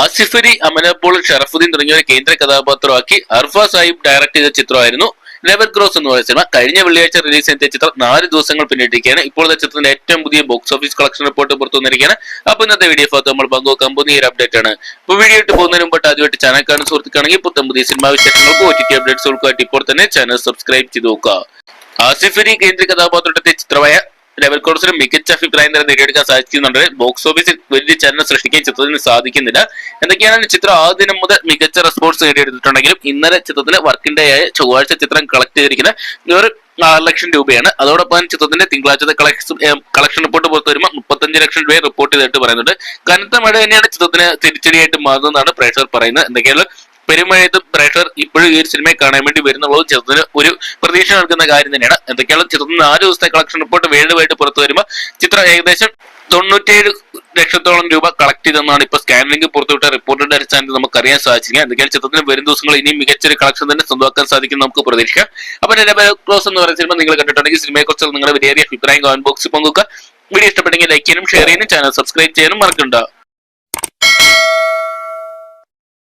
ആസിഫ് അലി അമനപ്പോൾ ഷറഫുദ്ദീൻ തുടങ്ങിയവരെ കേന്ദ്ര കഥാപാത്രമാക്കി അർഫ സാഹിബ് ഡയറക്ട് ചെയ്ത ചിത്രമായിരുന്നു നെവർ ക്രോസ് എന്ന് പറയുന്ന സിനിമ. കഴിഞ്ഞ വെള്ളിയാഴ്ച റിലീസ് ചെയ്ത ചിത്രം നാല് ദിവസങ്ങൾ പിന്നിട്ടിരിക്കുകയാണ്. ഇപ്പോഴത്തെ ചിത്രത്തിന്റെ ഏറ്റവും പുതിയ ബോക്സ് ഓഫീസ് കളക്ഷൻ റിപ്പോർട്ട് പുറത്തു വന്നിരിക്കുകയാണ്. അപ്പൊ ഇന്നത്തെ വീഡിയോ ഭാഗത്ത് നമ്മൾ പങ്കുവെക്കാൻ പോകുന്ന ഒരു അപ്ഡേറ്റ് ആണ്. ഇപ്പൊ വീഡിയോ ഇട്ട് പോകുന്നതിന് മുമ്പ് ആദ്യമായിട്ട് ചാനൽ കാണുന്ന സുഹൃത്തുക്കാണെങ്കിൽ പുത്തം പുതിയ സിനിമാ വിശേഷങ്ങൾക്ക് ഒ ടി ടി അപ്ഡേറ്റ്സുകൾക്കായിട്ട് ഇപ്പോൾ തന്നെ ചാനൽ സബ്സ്ക്രൈബ് ചെയ്ത് നോക്കുക. ആസിഫ് അലി കേന്ദ്ര കഥാപാത്രത്തെ ചിത്രമായ ലെവൽ കോഴ്സിന് മികച്ച അഭിപ്രായം തന്നെ നേടിയെടുക്കാൻ സാധിക്കുന്നുണ്ട്. ബോക്സ് ഓഫീസിൽ വലിയ ചലനം സൃഷ്ടിക്കാൻ ചിത്രത്തിന് സാധിക്കുന്നില്ല. എന്തൊക്കെയാണ് ചിത്രം ആ ദിനം മുതൽ മികച്ച റെസ്പോൺസ് നേടിയെടുത്തിട്ടുണ്ടെങ്കിലും ഇന്നലെ ചിത്രത്തിന് വർക്കിംഗ് ആയ ചൊവ്വാഴ്ച ചിത്രം കളക്ട് ചെയ്തിരിക്കുന്ന ഒരു ആറ് ലക്ഷം രൂപയാണ്. അതോടൊപ്പം ചിത്രത്തിന്റെ തിങ്കളാഴ്ചത്തെ കളക്ഷൻ കളക്ഷൻ റിപ്പോർട്ട് പുറത്തു വരുമ്പോൾ മുപ്പത്തഞ്ച് ലക്ഷം രൂപയെ റിപ്പോർട്ട് ചെയ്തിട്ട് പറയുന്നുണ്ട്. കനത്ത മഴ തന്നെയാണ് ചിത്രത്തിന് തിരിച്ചടിയായിട്ട് മാറുന്നതെന്നാണ് പ്രേക്ഷകർ പറയുന്നത്. എന്തൊക്കെയാണ് പെരുമഴയത്തും പ്രേക്ഷകർ ഇപ്പോഴും ഈ ഒരു സിനിമയെ കാണാൻ വേണ്ടി വരുന്നുള്ളത് ചിത്രത്തിന് ഒരു പ്രതീക്ഷ നൽകുന്ന കാര്യം തന്നെയാണ്. എന്തൊക്കെയാണ് ചിത്രത്തിന് നാല് ദിവസത്തെ കളക്ഷൻ റിപ്പോർട്ട് വേൾഡ് വൈഡ് പുറത്തു വരുമ്പോൾ ചിത്രം ഏകദേശം തൊണ്ണൂറ്റേഴ് ലക്ഷത്തോളം രൂപ കളക്ട് ചെയ്തെന്നാണ് ഇപ്പൊ ലിങ്ക് പുറത്തുവിട്ട റിപ്പോർട്ടിന്റെ അടിസ്ഥാനത്തിൽ നമുക്ക് അറിയാൻ സാധിച്ചിരിക്കുക എന്തൊക്കെയാണ് ചിത്രത്തിന് വരും ദിവസങ്ങൾ ഇനിയും മികച്ചൊരു കളക്ഷൻ തന്നെ സ്വന്തമാക്കാൻ സാധിക്കും നമുക്ക് പ്രതീക്ഷിക്കാം. അപ്പൊ ക്ലോസ് എന്ന് പറയുന്ന സിനിമ നിങ്ങൾ കണ്ടിട്ടുണ്ടെങ്കിൽ സിനിമയെ കുറിച്ചുള്ള നിങ്ങളുടെ വലിയ അഭിപ്രായം കമന്റ് ബോക്സിൽ പങ്കുക വീഡിയോ ഇഷ്ടപ്പെട്ടെങ്കിൽ ലൈക്ക് ചെയ്യാനും ഷെയർ ചെയ്യാനും ചാനൽ സബ്സ്ക്രൈബ് ചെയ്യാനും മറക്കണ്ട.